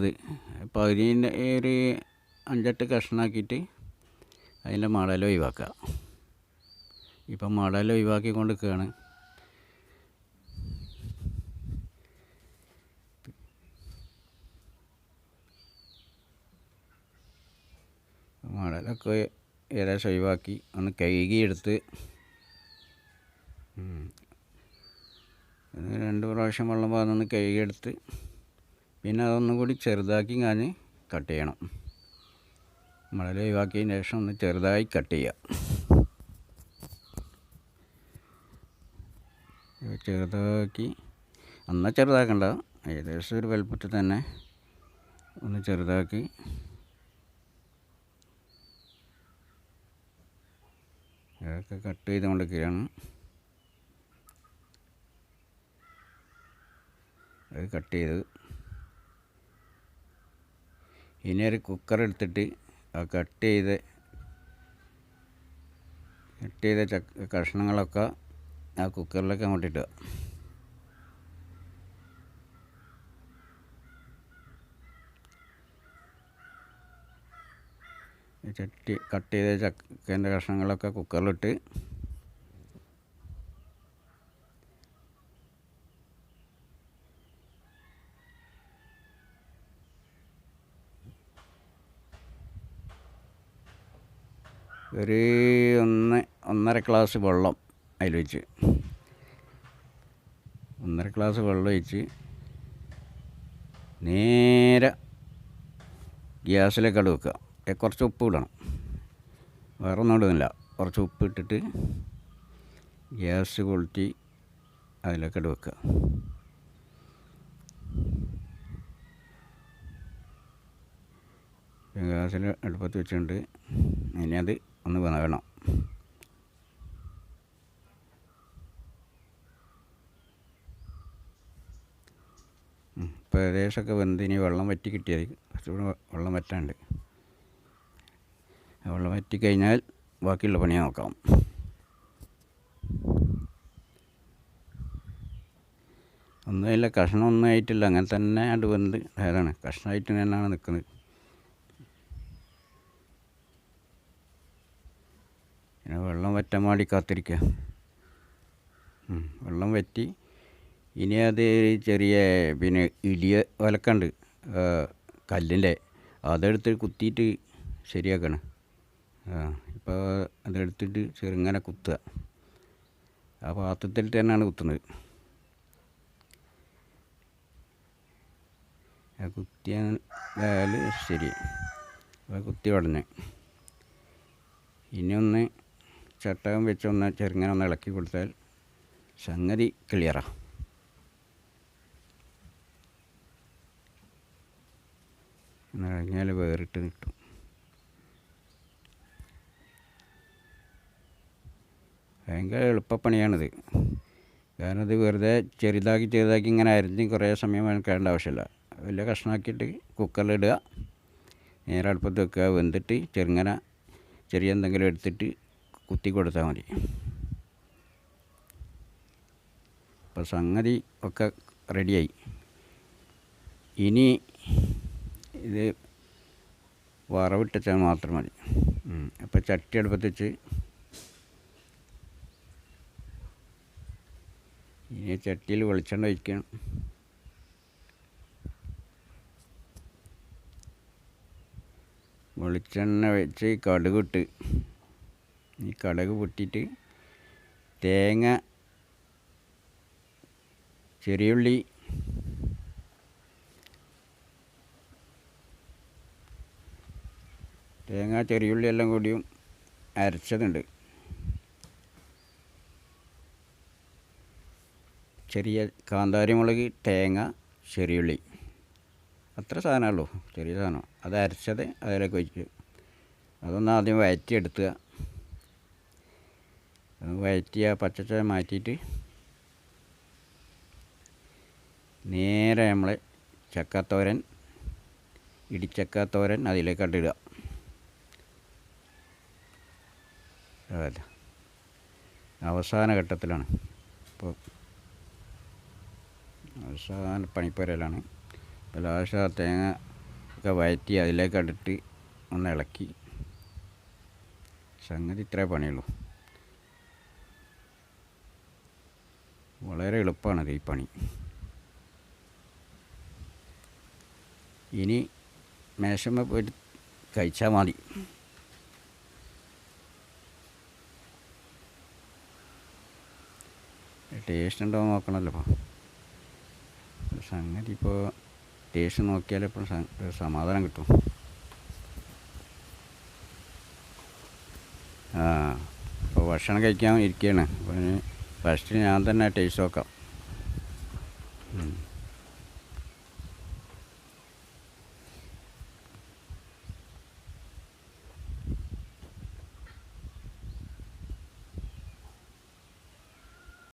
അത് പകുതിന്റെ ഒരു അഞ്ചെട്ട് കഷ്ണാക്കിയിട്ട് അതിന്റെ മടൽ ഒഴിവാക്കുക ഇപ്പം മടൽ ഒഴിവാക്കി കൊണ്ടിരിക്കുകയാണ് മടലൊക്കെ ഏകദേശം ഒഴിവാക്കി ഒന്ന് കഴുകിയെടുത്ത്. രണ്ട് പ്രാവശ്യം വെള്ളം പാർന്നൊന്ന് കഴുകിയെടുത്ത് പിന്നെ അതൊന്നും കൂടി ചെറുതാക്കി ഞാൻ കട്ട് ചെയ്യണം. മഴ ഒഴിവാക്കിയതിന് ശേഷം ഒന്ന് ചെറുതായി കട്ട് ചെയ്യുക ചെറുതാക്കി എന്നാൽ ചെറുതാക്കണ്ട. ഏകദേശം ഒരു വലുപ്പത്തിൽ തന്നെ ഒന്ന് ചെറുതാക്കി. അതൊക്കെ കട്ട് ചെയ്തുകൊണ്ടിരിക്കുകയാണ്. അത് കട്ട് ചെയ്ത് ഇനി ഒരു കുക്കർ എടുത്തിട്ട് ആ കട്ട് ചെയ്ത് കട്ട് ചെയ്ത ചക്ക കഷ്ണങ്ങളൊക്കെ ആ കുക്കറിലൊക്കെ അങ്ങോട്ട് ചട്ടി കട്ട് ചെയ്ത ചക്കേന്റെ കഷ്ണങ്ങളൊക്കെ കുക്കറിലിട്ട് ഒരു ഒന്ന് ഒന്നര ഗ്ലാസ് വെള്ളം അതിൽ വെച്ച്. ഒന്നര ഗ്ലാസ് വെള്ളം ഒഴിച്ച് നേരെ ഗ്യാസിലേക്ക് വെക്കുക. കുറച്ച് ഉപ്പ് ഇടണം. വേറെ ഒന്നും ഇടുന്നില്ല. കുറച്ച് ഉപ്പ് ഇട്ടിട്ട് ഗ്യാസ് കൊളുത്തി അതിലേക്ക് വെക്കുക. ഗ്യാസിൽ അടുപ്പത്ത് വെച്ചിട്ടുണ്ട്. ഇനി അത് ഒന്ന് വേണം. ഇപ്പോൾ ഏകദേശമൊക്കെ വെന്ത് ഇനി വെള്ളം വറ്റി കിട്ടിയത് കുറച്ചുകൂടെ വെള്ളം വറ്റാണ്ട്. വെള്ളം വറ്റി കഴിഞ്ഞാൽ ബാക്കിയുള്ള പണി നോക്കാം. ഒന്നുമില്ല കഷ്ണം ഒന്നും ആയിട്ടില്ല. അങ്ങനെ തന്നെ അത് വെന്ത്. നേരാണ് കഷ്ണമായിട്ട് തന്നെയാണ് നിൽക്കുന്നത് പിന്നെ വെള്ളം വറ്റാൻ വേണ്ടി കാത്തിരിക്കുക വെള്ളം വറ്റി. ഇനി അത് ചെറിയ പിന്നെ ഇടിയ വലക്കണ്ട് കല്ലിന്റെ. അതെടുത്ത് കുത്തിയിട്ട് ശരിയാക്കണം. ഇപ്പോൾ അതെടുത്തിട്ട് ചെറുങ്ങനെ കുത്തുക. ആ പാത്രത്തിൽ തന്നെയാണ് കുത്തുന്നത്. കുത്തിയാൽ ശരി. കുത്തി ഉടനെ ഇനി ഒന്ന് ചട്ടകം വെച്ചൊന്ന് ചെറുങ്ങനെ ഒന്ന് ഇളക്കി കൊടുത്താൽ സംഗതി ക്ലിയറാണ് ഒന്ന് വേറിട്ട് കിട്ടും. ഭയങ്കര എളുപ്പപ്പണിയാണിത്. കാരണം ഇത് വെറുതെ ചെറുതാക്കി ചെറുതാക്കി ഇങ്ങനെ അരിഞ്ഞ് കുറേ സമയം വെക്കേണ്ട ആവശ്യമില്ല. വലിയ കഷ്ണമാക്കിയിട്ട് കുക്കറിലിടുക നേരെ അടുപ്പത്ത് വെക്കുക വെന്തിട്ട് ചെറുങ്ങനെ ചെറിയ എന്തെങ്കിലും എടുത്തിട്ട് കുത്തി കൊടുത്താൽ മതി. അപ്പോൾ സംഗതി ഒക്കെ റെഡിയായി. ഇനി ഇത് വറവിട്ടാൽ മാത്രം മതി. അപ്പോൾ ചട്ടി അടുപ്പത്തിച്ച് ഇനി ചട്ടിയിൽ വെളിച്ചെണ്ണ ഒഴിക്കണം. വെളിച്ചെണ്ണ വെച്ച് കടുകിട്ട് ഈ കടക് പൊട്ടിയിട്ട് തേങ്ങ ചെറിയുള്ളി തേങ്ങ ചെറിയുള്ളി എല്ലാം കൂടിയും അരച്ചതുണ്ട്. ചെറിയ കാന്താരി മുളക് തേങ്ങ ചെറിയുള്ളി. അത്ര സാധനമുള്ളൂ ചെറിയ സാധനം അത് അരച്ചത് അതിലേക്ക് വെച്ചിട്ട് അതൊന്ന് ആദ്യം വയറ്റിയെടുത്തുക വഴറ്റിയ പച്ചച്ച മാറ്റിയിട്ട് നേരെ നമ്മൾ ചക്കത്തോരൻ ഇടിച്ചക്കത്തോരൻ അതിലേക്ക് ഇടുക. അതെ. അവസാന ഘട്ടത്തിലാണ്. ഇപ്പോൾ അവസാന പണിപ്പുരയിലാണ്. ഇപ്പോൾ ലാസ്റ്റ് തേങ്ങ ഒക്കെ വയറ്റി അതിലേക്ക് ഇട്ടിട്ട് ഒന്ന് ഇളക്കി. സംഗതി ഇത്രേ പണിയുള്ളൂ. വളരെ എളുപ്പമാണ് ഈ പണി. ഇനി മേശമ്മ പോയിട്ട് കഴിച്ചാൽ മതി. ടേസ്റ്റ് ഉണ്ടോ നോക്കണമല്ലോ ഇപ്പോൾ സംഗതി ഇപ്പോൾ ടേസ്റ്റ് നോക്കിയാലേ ഇപ്പോൾ സമാധാനം കിട്ടും. ആ ഇപ്പോൾ ഭക്ഷണം കഴിക്കാൻ ഇരിക്കുകയാണ് അപ്പോൾ ഫസ്റ്റ് ഞാൻ തന്നെ ടേസ്റ്റ് നോക്കാം.